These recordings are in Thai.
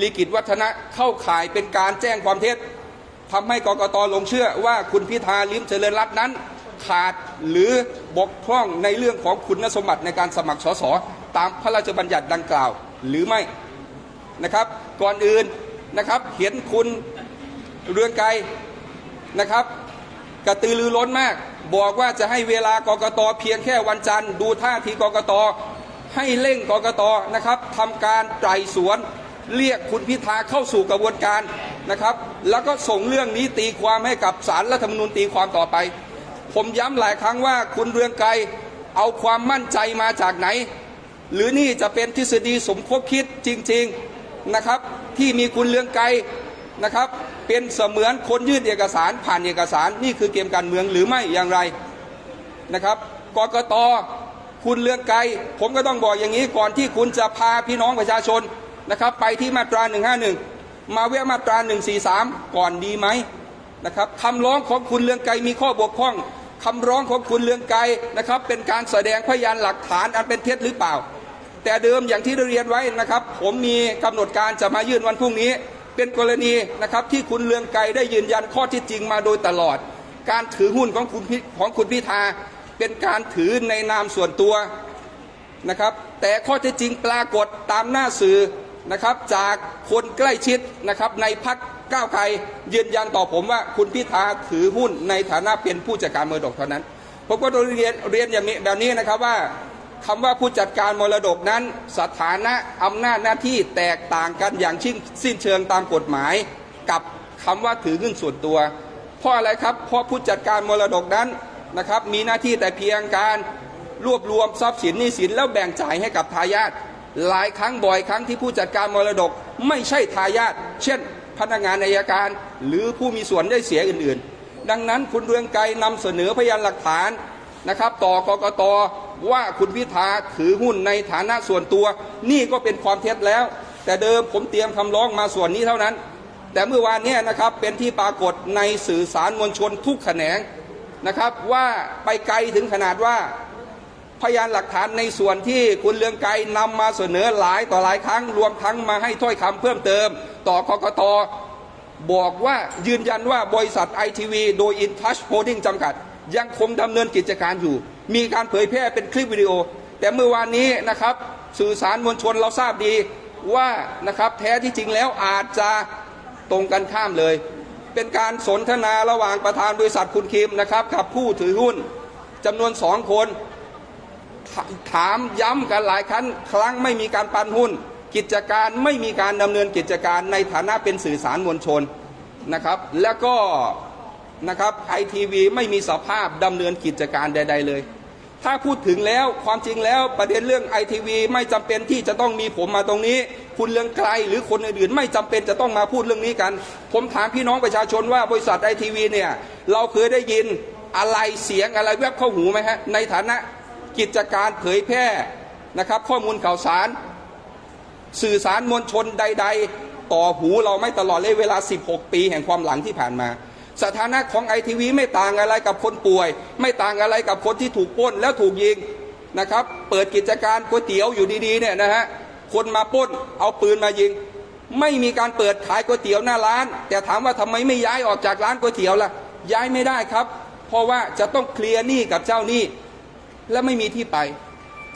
ลีกิจวัฒนะเข้าข่ายเป็นการแจ้งความเท็จทำให้กกตหลงเชื่อว่าคุณพิธาลิมเจริญรัตน์นั้น ขาดหรือบกพร่องในเรื่องของคุณสมบัติในการสมัครสสตามพระราชบัญญัติดังกล่าวหรือไม่นะครับ ก่อนอื่นนะครับเห็นคุณเรืองไกรนะครับ กระตือรือร้นมาก บอกว่าจะให้เวลากกตเพียงแค่วันจันทร์ ดูท่าทีกกตให้เร่งกกตนะครับทำการไตร่สวน เรียกคุณพิธาเข้าสู่กระบวนการนะครับ แล้วก็ส่งเรื่องนี้ตีความให้กับสารรัฐธรรมนูญตีความต่อไป ผมย้ำหลายครั้งว่าคุณเรืองไกรเอาความมั่นใจมาจากไหน หรือนี่จะเป็นทฤษฎีสมคบคิดจริงๆนะครับ ที่มีคุณเรืองไกรนะครับ เป็นเสมือนคนยื่นเอกสารผ่านเอกสารนี่คือเกมการเมืองหรือไม่อย่างไรนะครับกกตคุณเรืองไกรผมก็ต้องบอกอย่างนี้ก่อนที่คุณจะพาพี่น้องประชาชน นะครับไปที่มาตรา 151 มาแวะมาตรา 143 ก่อนดีไหมนะครับคำร้องของคุณเรืองไกรมีข้อบกพร่องคำร้องของคุณเรืองไกรนะครับเป็นการแสดงพยานหลักฐานอันเป็นเท็จหรือเปล่า แต่เดิมอย่างที่เรียนไว้นะครับ ผมมีกำหนดการจะมายื่นวันพรุ่งนี้ เป็นกรณีนะครับที่คุณเรืองไกรได้ยืนยันข้อที่จริงมาโดยตลอด การถือหุ้นของคุณพิของคุณพิธาเป็นการถือในนามส่วนตัวนะครับแต่ข้อเท็จจริงปรากฏตามหน้าสื่อ นะครับจากคนใกล้ชิดนะครับในพักก้าวไกลยืนยันต่อผมว่าคุณพิธาถือหุ้นในฐานะเป็นผู้จัดการมรดกเท่านั้นผมก็เรียนเรียนอย่างนี้แบบนี้นะครับว่าคำว่าผู้จัดการมรดกนั้น สถานะอำนาจหน้าที่แตกต่างกันอย่างชิ้นสิ้นเชิงตามกฎหมาย กับคำว่าถือหุ้นส่วนตัวเพราะอะไรครับเพราะผู้จัดการมรดกนั้นนะครับมีหน้าที่แต่เพียงการรวบรวมทรัพย์สินหนี้สินแล้วแบ่งจ่ายให้กับทายาท หลายครั้งบ่อยครั้งที่ผู้จัดการมรดกไม่ใช่ทายาทเช่น พนักงานอายการหรือผู้มีส่วนได้เสียอื่นๆ ดังนั้นคุณเรืองไกรนำเสนอพยานหลักฐานนะครับ ต่อกกตว่าคุณพิธาถือหุ้นในฐานะส่วนตัว นี่ก็เป็นความเท็จแล้ว แต่เดิมผมเตรียมคำร้องมาส่วนนี้เท่านั้น แต่เมื่อวานนี้นะครับเป็นที่ปรากฏในสื่อสารมวลชนทุกแขนงนะครับว่าไปไกลถึงขนาดว่า พยานหลักฐานในส่วนที่คุณเลืองไกรนำมาเสนอหลายต่อหลายครั้ง รวมทั้งมาให้ถ้อยคำเพิ่มเติม ต่อกกตบอกว่ายืนยันว่าบริษัทไอทีวีโดย InTouch Holding จำกัด ยังคงดำเนินกิจการอยู่ มีการเผยแพร่เป็นคลิปวิดีโอ แต่เมื่อวานนี้นะครับสื่อสารมวลชนเราทราบดีว่านะครับแท้ที่จริงแล้วอาจจะตรงกันข้ามเลย เป็นการสนทนาระหว่างประธานบริษัทคุณคิมนะครับกับผู้ถือหุ้นจำนวนสองคน ถามย้ำกันหลายครั้งครั้งไม่มีการปันหุ้น กิจการไม่มีการดำเนินกิจการในฐานะเป็นสื่อสารมวลชนนะครับ แล้วก็นะครับไอทีวีไม่มีสภาพดำเนินกิจการใด ๆ เลย ถ้าพูดถึงแล้วความจริงแล้วประเด็นเรื่องไอทีวีไม่จำเป็นที่จะต้องมีผมมาตรงนี้ คุณเรื่องไกลหรือคนอื่นๆไม่จำเป็นจะต้องมาพูดเรื่องนี้กัน ผมถามพี่น้องประชาชนว่าบริษัทไอทีวีเนี่ยเราเคยได้ยินอะไรเสียงอะไรแวบเข้าหูไหมฮะในฐานะ กิจการเผยแพร่นะครับ ข้อมูลข่าวสาร สื่อสารมวลชนใด ๆ ต่อหูเราไม่ตลอดเลยเวลา 16 ปีแห่งความหลังที่ผ่านมา สถานะของไอทีวีไม่ต่างอะไรกับคนป่วย ไม่ต่างอะไรกับคนที่ถูกป้นแล้วถูกยิงนะครับ เปิดกิจการก๋วยเตี๋ยวอยู่ดีๆเนี่ยนะฮะคนมาป้นเอาปืนมายิง ไม่มีการเปิดขายก๋วยเตี๋ยวหน้าร้าน แต่ถามว่าทำไมไม่ย้ายออกจากร้านก๋วยเตี๋ยวล่ะย้ายไม่ได้ครับ เพราะว่าจะต้องเคลียร์หนี้กับเจ้าหนี้ และไม่มีที่ไป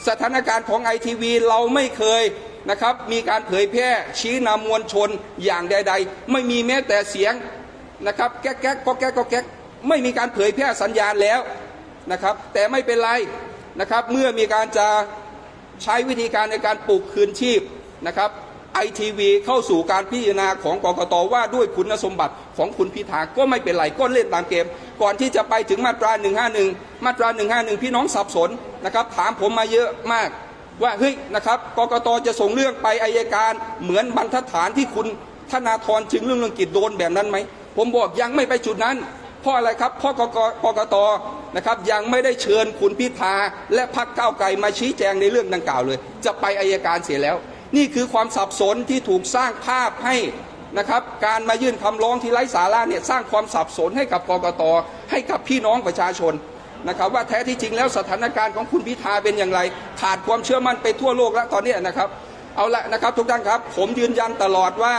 สถานการณ์ของไอทีวีเราไม่เคยนะครับ มีการเผยแพร่ชี้นำมวลชนอย่างใด ๆ ไม่มีแม้แต่เสียงนะครับแก๊กแก๊กก็แก๊กก็แก๊กไม่มีการเผยแพร่สัญญาณแล้วนะครับ แต่ไม่เป็นไรนะครับ เมื่อมีการจะใช้วิธีการในการปลูกคืนชีพนะครับไอทีวีเข้าสู่การพิจารณาของกกตว่าด้วยคุณสมบัติของคุณพิธาก็ไม่เป็นไรก็เล่นตามเกม ก่อนที่จะไปถึงมาตรา 151 มาตรา 151 พี่น้องสับสนนะครับ ถามผมมาเยอะมากว่าเฮ้ยนะครับกกตจะส่งเรื่องไปอายการเหมือนบรรทัดฐานที่คุณธนาธรจึงเรื่องเรื่องกิจโดนแบบนั้นไหม ผมบอกยังไม่ไปจุดนั้น เพราะอะไรครับเพราะกกกกตนะครับยังไม่ได้เชิญคุณพิธาและพรรคก้าวไกลมาชี้แจงในเรื่องดังกล่าวเลย จะไปอายการเสียแล้ว นี่คือความสับสนที่ถูกสร้างภาพให้นะครับการมายื่นคำร้องที่ไร้สาระเนี่ยสร้างความสับสนให้กับกกตให้กับพี่น้องประชาชน นะครับว่าแท้ที่จริงแล้วสถานการณ์ของคุณพิธาเป็นอย่างไร ขาดความเชื่อมั่นไปทั่วโลกแล้วตอนนี้นะครับ เอาละนะครับทุกท่านครับ ผมยืนยันตลอดว่า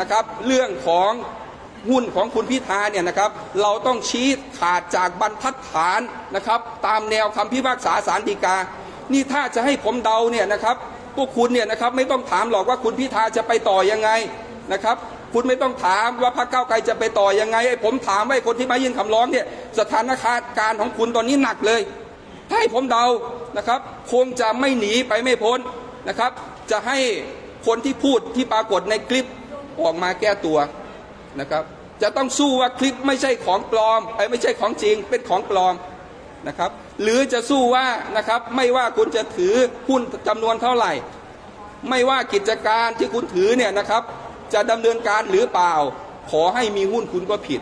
นะครับเรื่องของหุ้นของคุณพิธาเนี่ยนะครับเราต้องชี้ขาดจากบรรทัดฐานนะครับ ตามแนวคำพิพากษาสารดีกา นี่ถ้าจะให้ผมเดาเนี่ยนะครับพวกคุณเนี่ยนะครับไม่ต้องถามหรอกว่าคุณพิธาจะไปต่อยังไงนะครับ คุณไม่ต้องถามว่าพรรคก้าไกลจะไปต่อยังไงไอ้ผมถามว่าไอ้คนที่มายื่นคำร้องเนี่ยสถานการณ์ของคุณตอนนี้หนักเลยถ้าให้ผมเดานะครับ คงจะไม่หนีไปไม่พ้นนะครับ จะให้คนที่พูดที่ปรากฏในคลิปออกมาแก้ตัวนะครับ จะต้องสู้ว่าคลิปไม่ใช่ของปลอมไอ้ไม่ใช่ของจริงเป็นของปลอมนะครับ หรือจะสู้ว่านะครับไม่ว่าคุณจะถือหุ้นจำนวนเท่าไหร่ ไม่ว่ากิจการที่คุณถือเนี่ยนะครับ จะดำเนินการหรือเปล่า ขอให้มีหุ้นคุณก็ผิด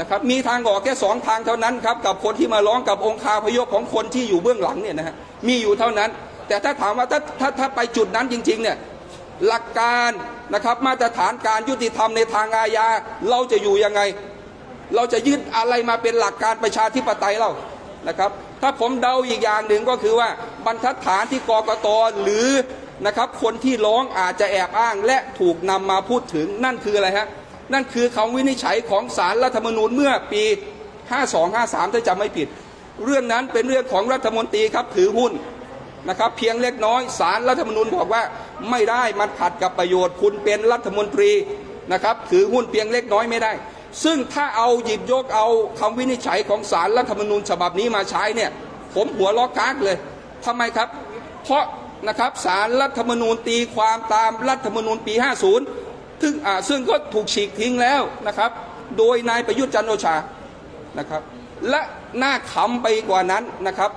นะครับมีทางออกแค่สองทางเท่านั้นครับกับคนที่มาร้องกับองค์คาพยพของคนที่อยู่เบื้องหลังเนี่ยนะฮะมีอยู่เท่านั้น แต่ถ้าถามว่าถ้าถ้าถ้าไปจุดนั้นจริงๆเนี่ยหลักการนะครับมาตรฐานการยุติธรรมในทางอาญาเราจะอยู่ยังไง เราจะยึดอะไรมาเป็นหลักการประชาธิปไตยเล่านะครับ ถ้าผมเดาอีกอย่างหนึ่งก็คือว่าบรรทัดฐานที่กกตหรือ นะครับคนที่ร้องอาจจะแอบอ้างและถูกนำมาพูดถึงนั่นคืออะไรฮะนั่นคือคำวินิจฉัยของสารรัฐธรรมนูญเมื่อปี 5253 ถ้าจำไม่ผิด เรื่องนั้นเป็นเรื่องของรัฐมนตรีครับถือหุ้นนะครับเพียงเล็กน้อยสารรัฐธรรมนูญบอกว่าไม่ได้มันขัดกับประโยชน์คุณเป็นรัฐมนตรีนะครับถือหุ้นเพียงเล็กน้อยไม่ได้ ซึ่งถ้าเอาหยิบยกเอาคำวินิจฉัยของสารรัฐธรรมนูญฉบับนี้มาใช้เนี่ยผมหัวล้อกากเลยทำไมครับ เพราะ นะครับสารรัฐธรรมนูญตีความตามรัฐธรรมนูญปี 50ซึ่งอ่าซึ่งก็ถูกฉีกทิ้งแล้วนะครับ โดยนายประยุทธ์จันโอชานะครับ และหน่าขำไปกว่านั้นนะครับ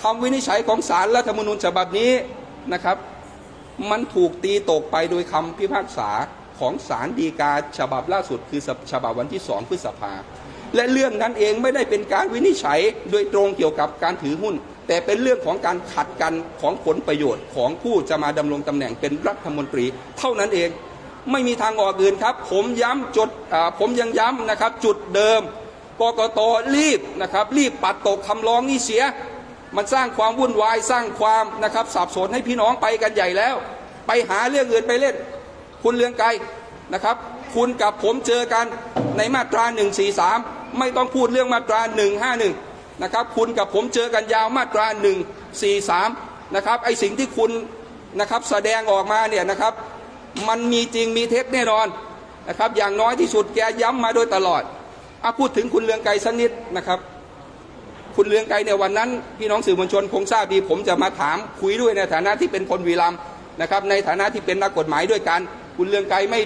คำวินิจฉัยของสารรัฐธรรมนูญฉบับนี้นะครับ มันถูกตีตกไปโดยคำพิพากษาของศาลฎีกาฉบับล่าสุดคือฉบับวันที่2พฤษภาและเรื่องนั้นเองไม่ได้เป็นการวินิจฉัยโดยตรงเกี่ยวกับการถือหุ้น แต่เป็นเรื่องของการขัดกันของผลประโยชน์ของผู้จะมาดำรงตำแหน่งเป็นรัฐมนตรี เท่านั้นเองไม่มีทางออกอื่นครับ ผมย้ำจุดผมยังย้ำนะครับ จุดเดิมกกตรีบนะครับ รีบปัดตกคำร้องนี้เสีย มันสร้างความวุ่นวายสร้างความนะครับสับสนให้พี่น้องไปกันใหญ่แล้ว ไปหาเรื่องอื่นไปเล่น คุณเลืองไกรนะครับ คุณกับผมเจอกันในมาตรา 143 ไม่ต้องพูดเรื่องมาตรา 151 นะครับคุณกับผมเจอกันยาวมาตรา143นะครับไอสิ่งที่คุณนะครับแสดงออกมาเนี่ยนะครับมันมีจริงมีเท็จแน่นอนนะครับอย่างน้อยที่สุดแกย้ำมาโดยตลอดอะพูดถึงคุณเลืองไกรสักนิดนะครับ คุณเลืองไกรเนี่ยวันนั้น พี่น้องสื่อมวลชนคงทราบดี ผมจะมาถามคุยด้วยในฐานะที่เป็นคนวีรัมนะครับในฐานะที่เป็นนักกฎหมายด้วยกัน คุณเลืองไกรไม่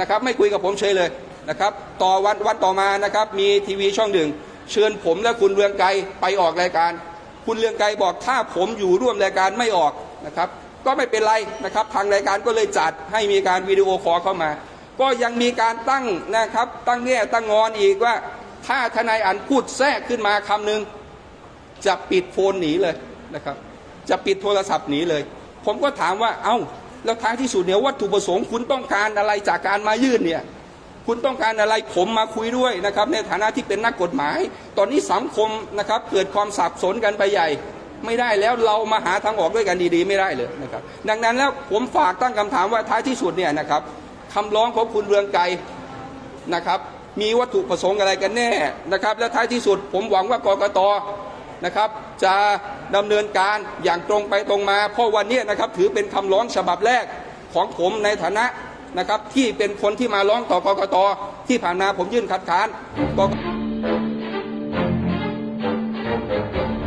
นะครับไม่คุยกับผมเฉยเลยนะครับต่อวันวันต่อมานะครับมีทีวีช่องหนึ่ง เชิญผมและคุณเลืองไกรไปออกรายการ คุณเลืองไกรบอกถ้าผมอยู่ร่วมรายการไม่ออกนะครับ ก็ไม่เป็นไรนะครับ ทางรายการก็เลยจัดให้มีการวิดีโอคอลเข้ามา ก็ยังมีการตั้งนะครับ ตั้งแง่ตั้งงอนอีกว่า ถ้าทนายอันพูดแทรกขึ้นมาคำหนึ่งจะปิดโฟนหนีเลยนะครับ จะปิดโทรศัพท์หนีเลย ผมก็ถามว่าเอ้าแล้วท้ายที่สุดเนี่ยวัตถุประสงค์คุณต้องการอะไรจากการมายื่นเนี่ย คุณต้องการอะไรผมมาคุยด้วยนะครับ ในฐานะที่เป็นนักกฎหมาย ตอนนี้สังคมนะครับเกิดความสับสนกันไปใหญ่ ไม่ได้แล้วเรามาหาทางออกด้วยกันดีๆ ไม่ได้เลยนะครับ ดังนั้นแล้วผมฝากตั้งคำถามว่าท้ายที่สุดเนี่ยนะครับคำร้องของคุณเรืองไกรนะครับ มีวัตถุประสงค์อะไรกันแน่นะครับ และท้ายที่สุด ผมหวังว่ากกตนะครับ จะดำเนินการอย่างตรงไปตรงมา เพราะวันนี้นะครับถือเป็นคำร้องฉบับแรกของผมในฐานะ นะครับที่เป็นคนที่มาร้องต่อกกตที่ผ่านมาผมยื่นคัดค้านกกต